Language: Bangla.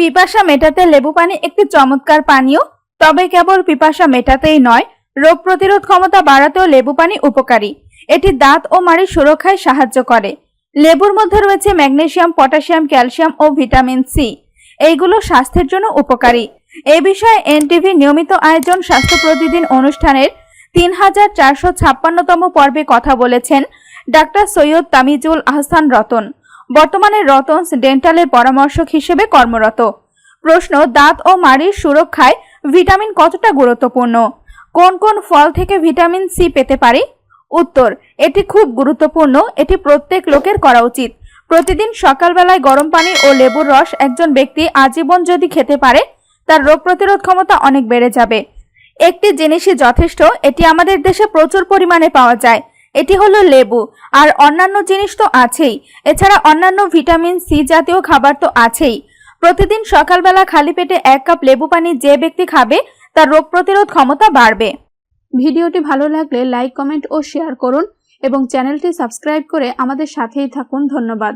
পিপাসা মেটাতে লেবু পানি একটি চমৎকার পানীয়, তবে কেবল পিপাসা মেটাতেই নয়, রোগ প্রতিরোধ ক্ষমতা বাড়াতেও লেবু পানি উপকারী। এটি দাঁত ও মাড়ির সুরক্ষায় সাহায্য করে। লেবুর মধ্যে রয়েছে ম্যাগনেশিয়াম, পটাশিয়াম, ক্যালসিয়াম ও ভিটামিন সি। এইগুলো স্বাস্থ্যের জন্য উপকারী। এ বিষয়ে এনটিভি নিয়মিত আয়োজন স্বাস্থ্য প্রতিদিন অনুষ্ঠানের তিন হাজার চারশো ছাপ্পান্নতম পর্বে কথা বলেছেন ডাক্তার সৈয়দ তামিজুল আহসান রতন। বর্তমানে রতনস ডেন্টালের পরামর্শক হিসেবে কর্মরত। প্রশ্ন, দাঁত ও মাড়ির সুরক্ষায় ভিটামিন কতটা গুরুত্বপূর্ণ? কোন কোন ফল থেকে ভিটামিন সি পেতে পারি? উত্তর, এটি খুব গুরুত্বপূর্ণ, এটি প্রত্যেক লোকের করা উচিত। প্রতিদিন সকালবেলায় গরম পানি ও লেবুর রস একজন ব্যক্তি আজীবন যদি খেতে পারে, তার রোগ প্রতিরোধ ক্ষমতা অনেক বেড়ে যাবে। একটি জিনিসই যথেষ্ট, এটি আমাদের দেশে প্রচুর পরিমাণে পাওয়া যায়। এটি হলো লেবু, আর অন্যান্য জিনিস তো আছেই। এছাড়া অন্যান্য ভিটামিন সি জাতীয় খাবার তো আছেই। প্রতিদিন সকালবেলা খালি পেটে এক কাপ লেবু পানি যে ব্যক্তি খাবে, তার রোগ প্রতিরোধ ক্ষমতা বাড়বে। ভিডিওটি ভালো লাগলে লাইক, কমেন্ট ও শেয়ার করুন এবং চ্যানেলটি সাবস্ক্রাইব করে আমাদের সাথেই থাকুন। ধন্যবাদ।